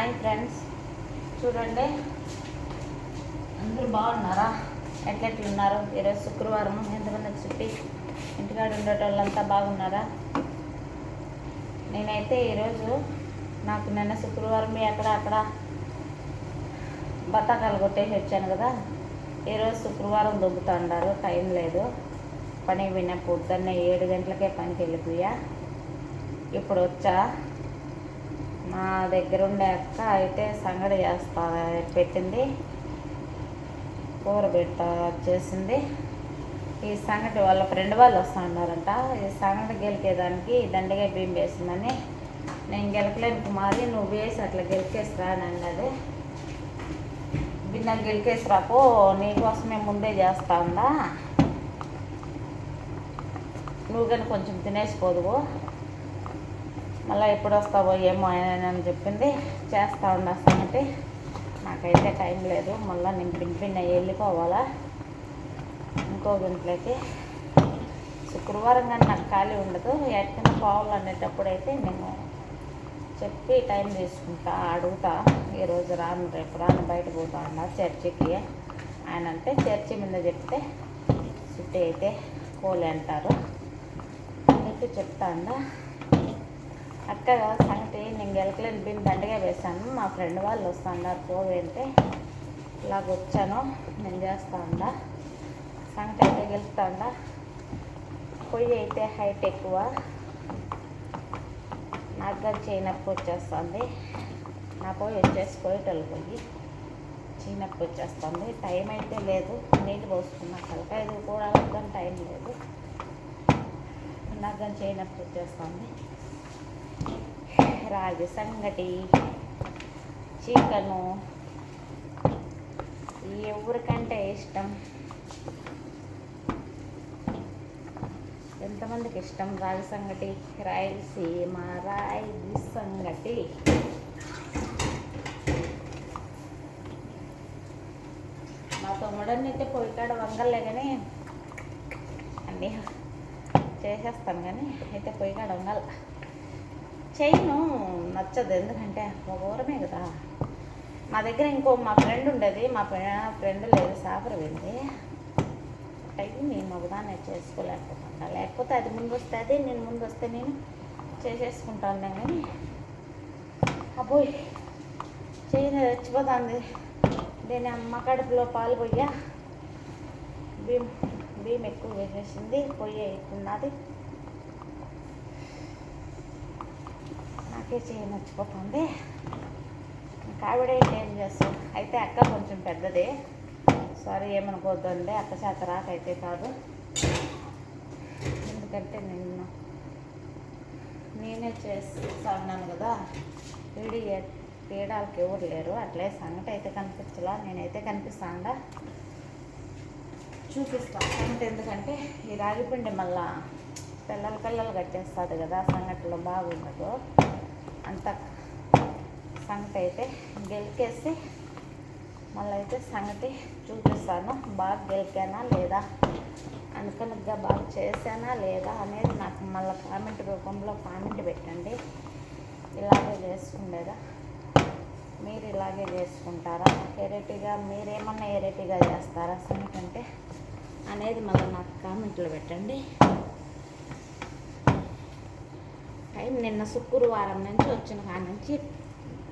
Hi friends చూడండి. అందరూ బాగున్నారా? ఎట్లెట్లున్నారు ఈరోజు శుక్రవారం ఎంతమంది చుట్టి ఇంటికాడ ఉండేటోళ్ళంతా బాగున్నారా? నేనైతే ఈరోజు నాకు నిన్న శుక్రవారం ఎక్కడ అక్కడ బత్తాకాలు కొట్టేసి వచ్చాను కదా. ఈరోజు శుక్రవారం దొబ్బుతా ఉన్నారు టైం లేదు. పని పోయిన పొద్దున్నే ఏడు గంటలకే పనికి వెళ్ళిపోయా. ఇప్పుడు వచ్చా. మా దగ్గర ఉండే అక్క అయితే సంగడి చేస్తా పెట్టింది కూర పెట్ట చేసింది. ఈ సంగటి వాళ్ళ ఫ్రెండ్ వాళ్ళు వస్తూ ఉన్నారంట ఈ సంగటి గెలికేదానికి దండగా బియ్యం వేసిందని. నేను గెలకలేను కుమారి నువ్వు వేసి అట్లా గెలికేసి రా అని అన్నది. బిన్న గెలికేసి రాపో నీకోసమే ముందే చేస్తా ఉందా నువ్వు కానీ కొంచెం తినేసిపోదువు. మళ్ళీ ఎప్పుడు వస్తావో ఏమో ఆయన అని చెప్పింది. చేస్తా ఉండాల్సినట్టు నాకైతే టైం లేదు. మళ్ళీ నేను పిన్ పిన్న వెళ్ళిపోవాలా? ఇంకో గంటలకి. శుక్రవారం కానీ నాకు ఖాళీ ఉండదు. ఎక్కడికైనా పోవాలనేటప్పుడు అయితే నేను చెప్పి టైం తీసుకుంటా అడుగుతా. ఈరోజు రాను రేపు రాను బయట పోతా ఉన్నా చర్చికి. ఆయన అంటే చర్చి మీద చెప్తే చుట్టూ అయితే కోలి అంటారు. అందుకే చెప్తా అన్నా. అక్క సంగతి నేను గెలకలేని బిన్ దండగా వేశాను. మా ఫ్రెండ్ వాళ్ళు వస్తున్నారు పోవేంటే ఇలాగ వచ్చాను నేను చేస్తా ఉండా. సంగతి అయితే గెలుస్తా ఉండా. పొయ్యి అయితే హైట్ ఎక్కువ. నాకు కానీ చేయనప్పు వచ్చేస్తుంది. నా పొయ్యి వచ్చేసి పొయ్యటలు పొయ్యి చీనప్పు వచ్చేస్తుంది. టైం అయితే లేదు. నీళ్ళు పోసుకున్నా ఇది కూడా టైం లేదు. నాకు కానీ చేయనప్పు వచ్చేస్తుంది. రాగి సంగటి చికెను ఎవరికంటే ఇష్టం? ఎంతమందికి ఇష్టం రాగి సంగటి? రాయలసీమ రాగి సంగటి. మా తమ్ముడని అయితే పొయ్యికాడ వంగలే కానీ అన్నీ చేసేస్తాను కానీ అయితే పొయ్యికాడ వంగల. చైను నచ్చదు. ఎందుకంటే మా ఊరమే కదా. మా దగ్గర ఇంకో మా ఫ్రెండ్ ఉండేది. మా ఫ్రెండ్ లేదు సాఫర్ వెళ్ళి అయ్యి నేను ఒకదాన్ని చేసుకోలేకపోతున్నా. లేకపోతే అది ముందు వస్తే అది నేను ముందు వస్తే నేను చేసేసుకుంటాను కానీ అబ్బోయ్ చేయని చచ్చిపోతుంది. దీని అమ్మ కడుపులో పాలు పోయా భీమ్ బియ్యం ఎక్కువ వేసేసింది పొయ్యి ఉన్నది. నాకే చేయ నచ్చిపోతుంది ఇంకా ఆవిడ ఏం చేస్తాం అయితే అక్క కొంచెం పెద్దదే. సారీ ఏమనుకోవద్దండి అక్క చేత రాకైతే కాదు. ఎందుకంటే నిన్ను నేనే చేస్తా ఉన్నాను కదా. వీడి తీయడానికి ఎవరు లేరు. అట్లే సంగటి అయితే కనిపించలా. నేనైతే కనిపిస్తాండా చూపిస్తాను సంగటి ఎందుకంటే ఈ రాగిపిండి మళ్ళా పిల్లలు పిల్లలు కట్టేస్తుంది కదా. సంగటిలో బాగుండదు. అంత సంగతి అయితే గెలికేసి మళ్ళీ అయితే సంగటి చూపిస్తాను. బాగా గెలికానా లేదా? అనుకున్నగా బాగా చేశానా లేదా అనేది నాకు మళ్ళీ కామెంట్ రూపంలో కామెంట్ పెట్టండి. ఇలాగే చేసుకుండేదా మీరు ఇలాగే చేసుకుంటారా? వెరైటీగా మీరేమన్నా వెరైటీగా చేస్తారా సంగటి అంటే అనేది మళ్ళీ నాకు కామెంట్లు పెట్టండి టైం నిన్న శుక్రవారం నుంచి వచ్చిన కాడ నుంచి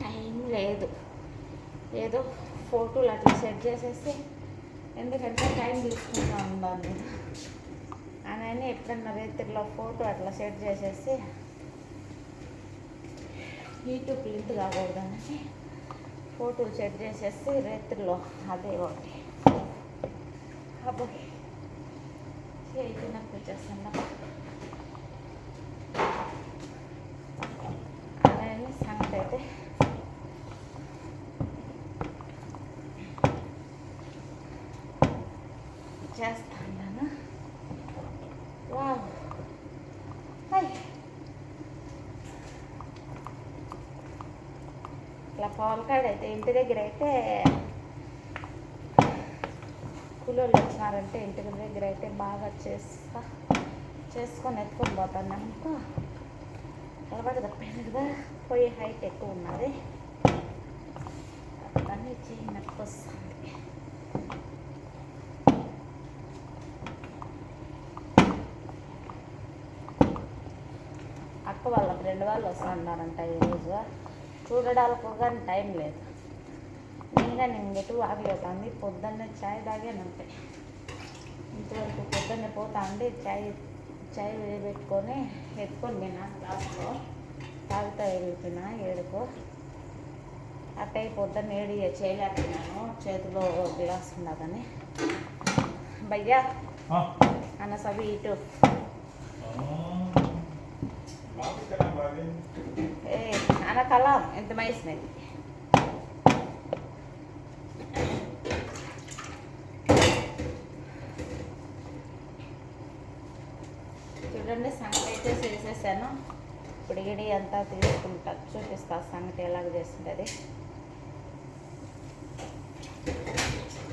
టైం లేదు. ఏదో ఫోటోలు అట్లా సెట్ చేసేసి ఎందుకంటే టైం తీసుకుంటా ఉండాలి. అని ఎప్పుడన్నా రైతుల్లో ఫోటో అట్లా సెట్ చేసేసి యూట్యూబ్ లింక్ కాకూడదని ఫోటోలు సెట్ చేసేసి రైతుల్లో అదే ఒకటి. అబ్బో చేయి నాకు వచ్చేస్తాను అలానే సంగతి అయితే చేస్తాను వావ్. హై. ఇట్లా పాలకాడ అయితే ఇంటి దగ్గర అయితే కూలోళ్ళు వచ్చినారంటే ఇంటి దగ్గర అయితే బాగా చేస్తా. చేసుకొని ఎత్తుకొని పోతాను అనుకో అలవాటు తప్పింది కదా పోయి హైట్ ఎక్కువ ఉన్నది. అన్నీ చేయనట్టు అక్క వాళ్ళ ఫ్రెండ్ వాళ్ళు వస్తున్నారంట ఈరోజు చూడడానికి కానీ టైం లేదు. నేను కానీ ఇంకెటు ఆగలేదండి పొద్దున్నే చాయ్ తాగానంటే ఇంతవరకు పొద్దున్నే పోతా అండి చాయ్ చాయ్ పెట్టుకొని ఎత్తుకొని పోయినా గ్లాస్లో తాగుతా వెళ్ళిపోయినా ఏడుకో. అట్టయి పొద్దున్న ఏడి చేయలేకపోయినాను. చేతిలో గ్లాస్ ఉన్నదని భయ్యా. అన్న సవి ఇటు. ఆ. ఏ అన్న కలాం ఎంత చూడండి సంగతి అయితే చేసేసాను. ఇప్పుడు అంతా తీసుకుంటా. చూపిస్తా సంగతి ఎలాగ చేస్తుంటుంది.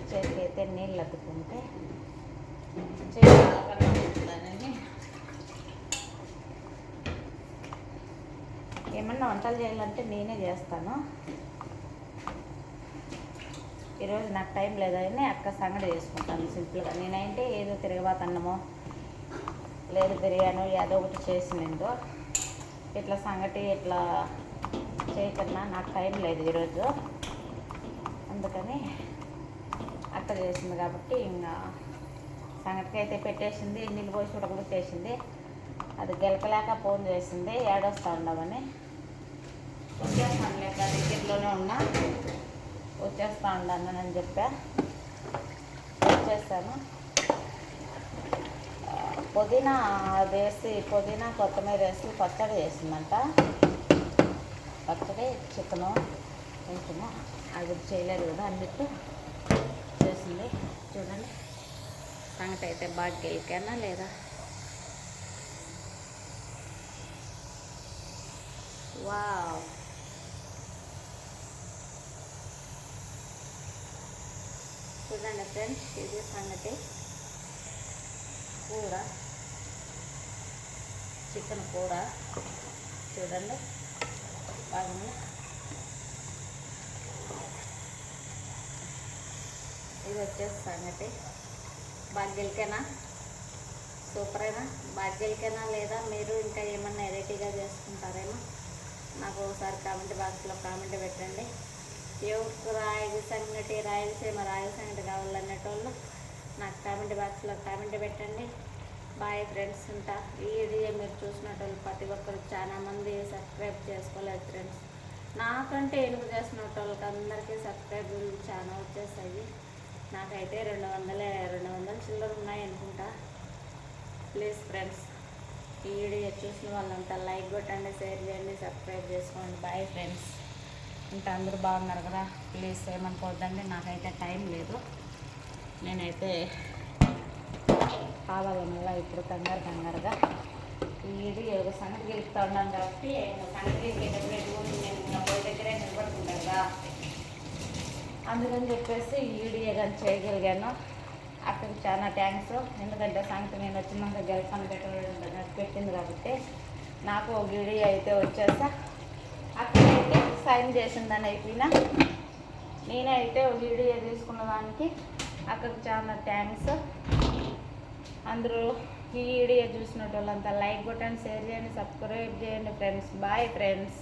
చేతికి అయితే నీళ్ళు అద్దుకుంటే చేయాలని ఏమన్నా వంటలు చేయాలంటే నేనే చేస్తాను. ఈరోజు నాకు టైం లేదని అక్క సంగడి చేసుకుంటాను సింపుల్గా. నేనంటే ఏదో తిరగబాతన్నమో లేదు బిర్యానీ ఏదో ఒకటి చేసినందో ఇట్లా సంగటి ఇట్లా చేయకన్నా నాకు టైం లేదు ఈరోజు. అందుకని అక్క చేసింది కాబట్టి ఇంకా సంగటికి అయితే పెట్టేసింది నీళ్ళు పోసి ఉడకబెట్టేసింది. అది గెలకలేక ఫోన్ చేసింది ఏడొస్తా ఉండవని వచ్చేస్తాను లేక దగ్గరలోనే ఉన్నా. వచ్చేస్తా ఉన్నాను అని చెప్పా వచ్చేస్తాను పుదీనా వేసి పుదీనా కొత్తిమీర వేసి పచ్చడి చేసిందంట. పచ్చడి చికెను కొంచెము అది చేయలేదు కదా అందుకు చేసింది. చూడండి. సంగతి అయితే బాగా గెలికానా లేదా? వావ్. చూడండి ఫ్రెండ్స్ ఇది సంగతి. కూర చికెన్ కూర. చూడండి బాగుంది? ఇది వచ్చేసి సంగతి. బాగ్యలకేనా సూపరేనా? బాగ్యలకేనా లేదా? మీరు ఇంకా ఏమన్నా వెరైటీగా చేసుకుంటారేమో నాకు ఒకసారి కామెంట్ బాక్స్లో కామెంట్ పెట్టండి. ఎవరికి రాయల సంగటి రాయలసీమ రాయల సంగటి కావాలనేటోళ్ళు నాకు కామెంట్ బాక్స్లో కామెంట్ పెట్టండి. బాయ్ ఫ్రెండ్స్ ఉంటా. వీడియో మీరు చూసినటోళ్ళు ప్రతి ఒక్కరు చాలా మంది సబ్స్క్రైబ్ చేసుకోలేదు ఫ్రెండ్స్ నాకంటే ఎనుగు చేసిన వాళ్ళకి అందరికీ సబ్స్క్రైబ్ చాలా వచ్చేసాయి నాకైతే రెండు వందలే రెండు వందల చిల్లర ఉన్నాయి అనుకుంటా. ప్లీజ్ ఫ్రెండ్స్ ఈ వీడియో చూసిన వాళ్ళంతా లైక్ కొట్టండి షేర్ చేయండి సబ్స్క్రైబ్ చేసుకోండి. బాయ్ ఫ్రెండ్స్ అంటే అందరూ బాగున్నారు కదా? ప్లీజ్ ఏమనుకోవద్దండి నాకైతే టైం లేదు. నేనైతే కావాలి ఇప్పుడు కంగారు కంగారుగా. ఇది ఏదో ఒక సంగతి గెలుపుతా ఉన్నాను కాబట్టి సంగతి నేను పోయి దగ్గరే నిలబడుతుంటాను కదా. అందుకని చెప్పేసి ఈడీఏ కానీ చేయగలిగాను అక్కడికి చాలా థ్యాంక్స్ ఎందుకంటే సంగతి నేను వచ్చినాక గెలుపాను పెట్టడం పెట్టింది కాబట్టి నాకు ఒక వీడియో అయితే వచ్చేసా టైం చేసిందని అయిపోయినా. నేనైతే ఒక వీడియో తీసుకున్న దానికి అక్కడికి చాలా థ్యాంక్స్. అందరూ ఈ వీడియో చూసిన వాళ్ళంతా లైక్ కొట్టండి షేర్ చేయండి సబ్స్క్రైబ్ చేయండి ఫ్రెండ్స్. Bye friends.